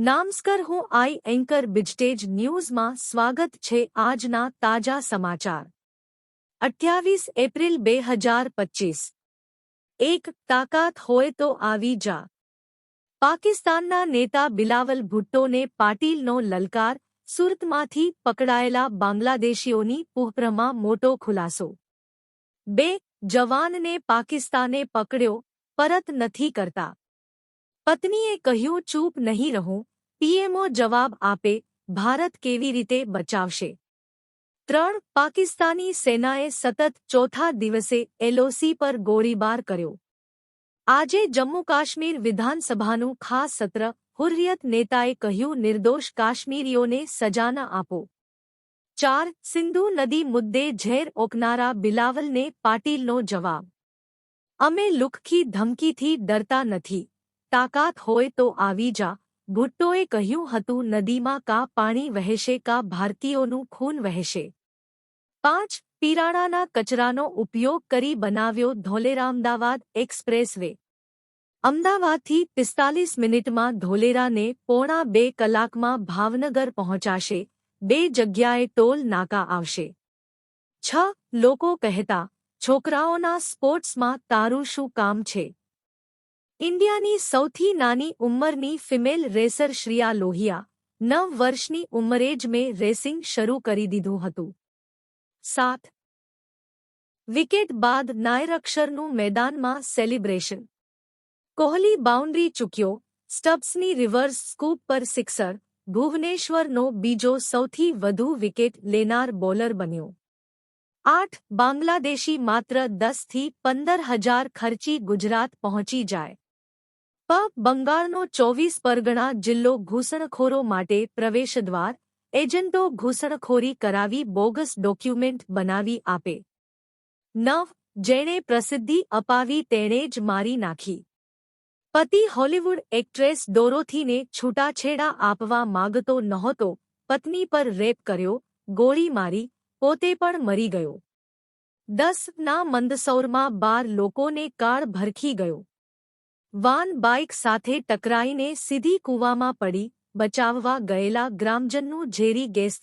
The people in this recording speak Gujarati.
નામસ્કર હું આઈ એન્કર બિજટેજ ન્યૂઝમાં સ્વાગત છે આજના તાજા સમાચાર. અઠ્યાવીસ એપ્રિલ બે હજાર પચીસ. એક તાકાત હોય તો આવી જા. પાકિસ્તાનના નેતા બિલાવલ ભુટ્ટોને પાટીલનો લલકાર, સુરતમાંથી પકડાયેલા બાંગ્લાદેશીઓની પુહપ્રમાં મોટો ખુલાસો. બે જવાનને પાકિસ્તાને પકડ્યો, પરત નથી કરતા. પત્નીએ કહ્યું, ચૂપ નહીં રહું. પીએમઓ જવાબ આપે. ભારત કેવી રીતે બચાવશે? ત્રણ, પાકિસ્તાની સેનાએ સતત ચોથા દિવસે એલઓસી પર ગોળીબાર કર્યો. આજે જમ્મુ કાશ્મીર વિધાનસભાનું ખાસ સત્ર, હુર્રિયત નેતાએ કહ્યું, નિર્દોષ કાશ્મીરીઓને સજાના આપો. ચાર, સિંધુ નદી મુદ્દે ઝેર ઓકનારા બિલાવલને પાટીલનો જવાબ. અમે લુખખી ધમકીથી ડરતા નથી. તાકાત હોય તો આવી જા. ભુટ્ટોએ કહ્યું હતું, નદીમાં કા પાણી વહેશે, કા ભારતીયોનું ખૂન વહેશે પાંચ, પીરાણાના કચરાનો ઉપયોગ કરી બનાવ્યો ધોલેરા અમદાવાદ એક્સપ્રેસ એક્સપ્રેસવે. અમદાવાદથી પિસ્તાલીસ મિનિટમાં ધોલેરાને પોણા બે કલાકમાં ભાવનગર પહોંચાશે. બે જગ્યાએ ટોલ નાકા આવશે. છ, લોકો કહેતા, છોકરાઓના સ્પોર્ટ્સમાં તારું શું કામ છે? ઇન્ડિયાની સૌથી નાની ઉંમરની ફિમેલ રેસર શ્રિયા લોહિયા, નવ વર્ષની ઉંમરે જ મેં રેસિંગ શરૂ કરી દીધું હતું. સાત. વિકેટ બાદ નાયરક્ષરનું મેદાનમાં સેલિબ્રેશન. કોહલી બાઉન્ડ્રી ચૂક્યો, સ્ટબ્સની રિવર્સ સ્કૂપ પર સિક્સર, ભુવનેશ્વરનો બીજો સૌથી વધુ વિકેટ લેનાર બોલર બન્યો. આઠ. બાંગ્લાદેશી માત્ર દસથી પંદર હજાર ખર્ચી ગુજરાત પહોંચી જાય. પ બંગાળનો ચોવીસ પરગણા જિલ્લો ઘૂસણખોરો માટે પ્રવેશદ્વાર, એજન્ટો ઘૂસણખોરી કરાવી બોગસ ડોક્યુમેન્ટ બનાવી આપે. નવ, જેણે પ્રસિદ્ધિ અપાવી તેણે જ મારી નાખી. પતિ હોલિવૂડ એક્ટ્રેસ ડોરોથીને છૂટાછેડા આપવા માગતો નહોતો, પત્ની પર રેપ કર્યો, ગોળી મારી, પોતે પણ મરી ગયો. દસના મંદસૌરમાં બાર લોકોને કાળ ભરખી ગયો. વાન બાઇક સાથે ટકરાઈને સીધી કૂવામાં પડી બચાવવા ગયેલા ગ્રામજનનું ઝેરી ગેસથી